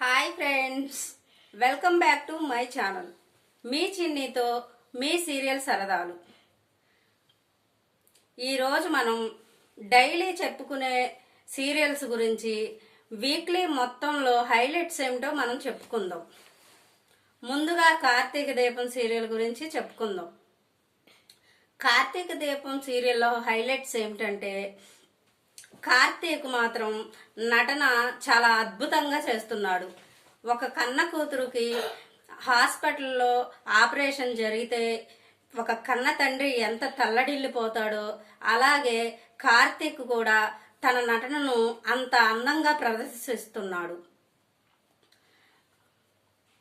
Hi friends welcome back to my channel మీ చిన్నితో మీ serial సరదాలు. ఈరోజు మనం డైలీ చెప్పుకునే సీరియల్స్ గురించి వీక్లీ మొత్తంలో హైలైట్స్ ఏమిటో మనం చెప్పుకుందాం. ముందుగా కార్తీక దీపం సీరియల్ గురించి చెప్పుకుందాం. కార్తీక దీపం సీరియల్లో హైలైట్స్ ఏమిటంటే కార్తీక్ మాత్రం నటన చాలా అద్భుతంగా చేస్తున్నాడు. ఒక కన్న కూతురుకి హాస్పిటల్లో ఆపరేషన్ జరిగితే ఒక కన్న తండ్రి ఎంత తల్లడిల్లిపోతాడో అలాగే కార్తీక్ కూడా తన నటనను అంత అందంగా ప్రదర్శిస్తున్నాడు.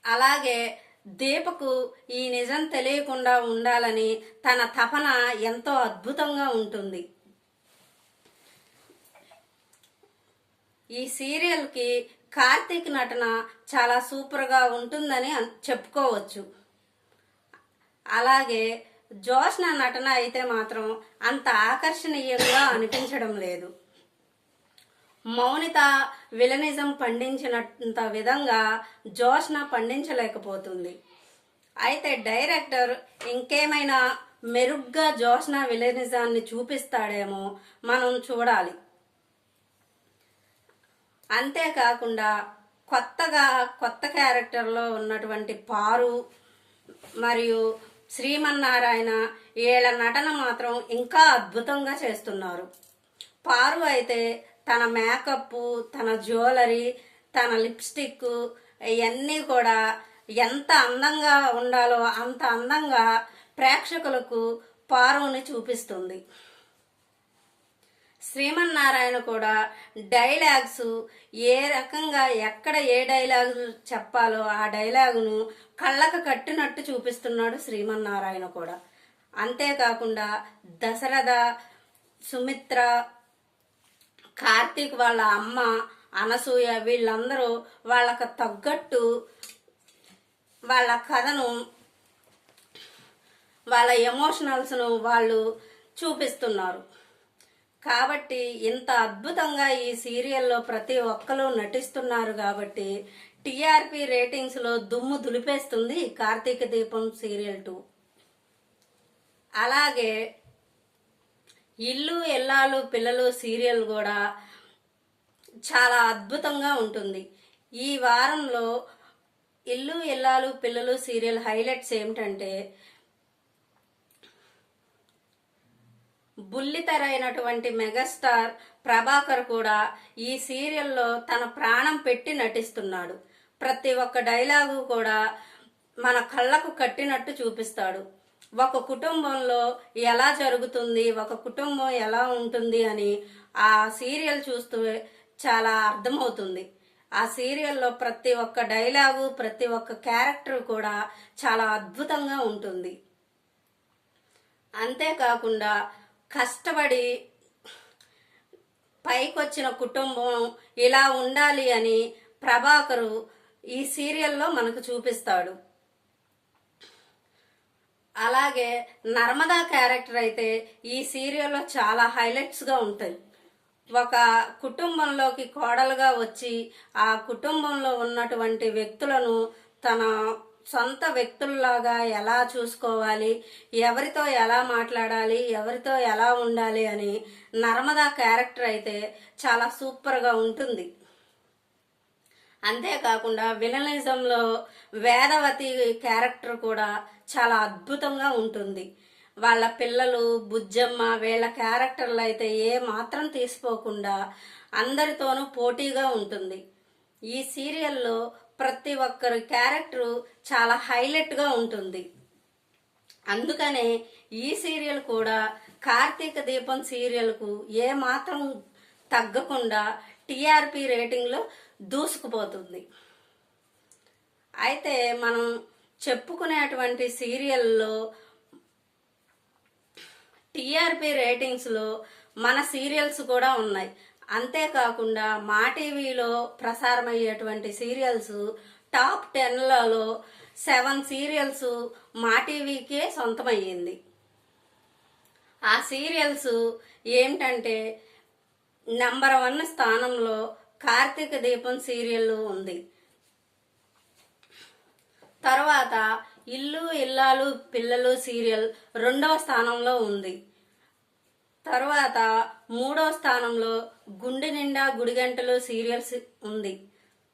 అలాగే దీపకు ఈ నిజం తెలియకుండా ఉండాలని తన తపన ఎంతో అద్భుతంగా ఉంటుంది. ఈ సీరియల్కి కార్తీక్ నటన చాలా సూపర్గా ఉంటుందని చెప్పుకోవచ్చు. అలాగే జోష్న నటన అయితే మాత్రం అంత ఆకర్షణీయంగా అనిపించడం లేదు. మౌనిత విలనిజం పండించినంత విధంగా జోష్న పండించలేకపోతుంది. అయితే డైరెక్టర్ ఇంకేమైనా మెరుగ్గా జోష్న విలనిజాన్ని చూపిస్తాడేమో మనం చూడాలి. అంతేకాకుండా కొత్తగా కొత్త క్యారెక్టర్లో ఉన్నటువంటి పారు మరియు శ్రీమన్నారాయణ వీళ్ళ నటన మాత్రం ఇంకా అద్భుతంగా చేస్తున్నారు. పారు అయితే తన మేకప్ తన జ్యువెలరీ తన లిప్స్టిక్ ఇవన్నీ కూడా ఎంత అందంగా ఉండాలో అంత అందంగా ప్రేక్షకులకు పారుని చూపిస్తుంది. శ్రీమన్నారాయణ కూడా డైలాగ్స్ ఏ రకంగా ఎక్కడ ఏ డైలాగ్ చెప్పాలో ఆ డైలాగును కళ్ళకు కట్టినట్టు చూపిస్తున్నాడు శ్రీమన్నారాయణ కూడా. అంతేకాకుండా దశరథ సుమిత్ర కార్తీక్ వాళ్ళ అమ్మ అనసూయ వీళ్ళందరూ వాళ్ళకు తగ్గట్టు వాళ్ళ కథను వాళ్ళ ఎమోషనల్స్ను వాళ్ళు చూపిస్తున్నారు. కాబట్టి ఇంత అద్భుతంగా ఈ సీరియల్లో ప్రతి ఒక్కరు నటిస్తున్నారు కాబట్టి టీఆర్పీ రేటింగ్స్లో దుమ్ము దులిపేస్తుంది కార్తీక దీపం సీరియల్ టూ. అలాగే ఇల్లు ఎల్లాలు పిల్లలు సీరియల్ కూడా చాలా అద్భుతంగా ఉంటుంది. ఈ వారంలో ఇల్లు ఎల్లాలు పిల్లలు సీరియల్ హైలైట్స్ ఏమిటంటే బుల్లితెరైనటువంటి మెగాస్టార్ ప్రభాకర్ కూడా ఈ సీరియల్లో తన ప్రాణం పెట్టి నటిస్తున్నాడు. ప్రతి ఒక్క డైలాగు కూడా మన కళ్ళకు కట్టినట్టు చూపిస్తాడు. ఒక కుటుంబంలో ఎలా జరుగుతుంది ఒక కుటుంబం ఎలా ఉంటుంది అని ఆ సీరియల్ చూస్తూ చాలా అర్థమవుతుంది. ఆ సీరియల్లో ప్రతి ఒక్క డైలాగు ప్రతి ఒక్క క్యారెక్టర్ కూడా చాలా అద్భుతంగా ఉంటుంది. అంతేకాకుండా కష్టపడి పైకొచ్చిన కుటుంబం ఇలా ఉండాలి అని ప్రభాకరు ఈ సీరియల్లో మనకు చూపిస్తాడు. అలాగే నర్మదా క్యారెక్టర్ అయితే ఈ సీరియల్లో చాలా హైలైట్స్గా ఉంటాయి. ఒక కుటుంబంలోకి కోడలుగా వచ్చి ఆ కుటుంబంలో ఉన్నటువంటి వ్యక్తులను తన సొంత వ్యక్తుల్లాగా ఎలా చూసుకోవాలి ఎవరితో ఎలా మాట్లాడాలి ఎవరితో ఎలా ఉండాలి అని నర్మదా క్యారెక్టర్ అయితే చాలా సూపర్గా ఉంటుంది. అంతేకాకుండా విలనిజంలో వేదవతి క్యారెక్టర్ కూడా చాలా అద్భుతంగా ఉంటుంది. వాళ్ళ పిల్లలు బుజ్జమ్మ వీళ్ళ క్యారెక్టర్లు అయితే ఏ మాత్రం తీసిపోకుండా అందరితోనూ పోటీగా ఉంటుంది. ఈ సీరియల్లో ప్రతి ఒక్కరి క్యారెక్టరు చాలా హైలైట్గా ఉంటుంది. అందుకనే ఈ సీరియల్ కూడా కార్తీక దీపం సీరియల్కు ఏ మాత్రం తగ్గకుండా టీఆర్పి రేటింగ్లో దూసుకుపోతుంది. అయితే మనం చెప్పుకునేటువంటి సీరియల్లో టీఆర్పి రేటింగ్స్లో మన సీరియల్స్ కూడా ఉన్నాయి. అంతేకాకుండా మా టీవీలో ప్రసారమయ్యేటువంటి సీరియల్స్ టాప్ టెన్లలో సెవెన్ సీరియల్స్ మా టీవీకే సొంతమయ్యింది. ఆ సీరియల్స్ ఏమిటంటే నెంబర్ వన్ స్థానంలో కార్తీక దీపం సీరియల్ ఉంది. తర్వాత ఇల్లు ఇల్లాలు పిల్లలు సీరియల్ రెండవ స్థానంలో ఉంది. తర్వాత మూడో స్థానంలో గుండె నిండా గుడిగంటలు సీరియల్స్ ఉంది.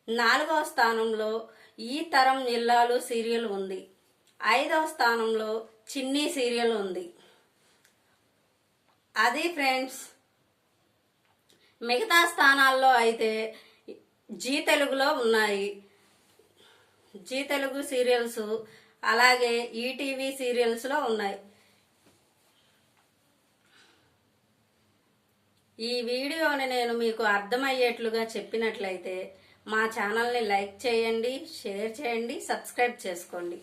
నాలుగవ స్థానంలో ఈ తరం ఇల్లాలు సీరియల్ ఉంది. ఐదవ స్థానంలో చిన్ని సీరియల్ ఉంది. అది ఫ్రెండ్స్ మిగతా స్థానాల్లో అయితే జీ తెలుగులో ఉన్నాయి. జీ తెలుగు సీరియల్స్ అలాగే ఈటీవీ సీరియల్స్లో ఉన్నాయి. ఈ వీడియోని నేను మీకు అర్థమయ్యేట్లుగా చెప్పినట్లయితే మా ఛానల్ని లైక్ చేయండి షేర్ చేయండి సబ్స్క్రైబ్ చేసుకోండి.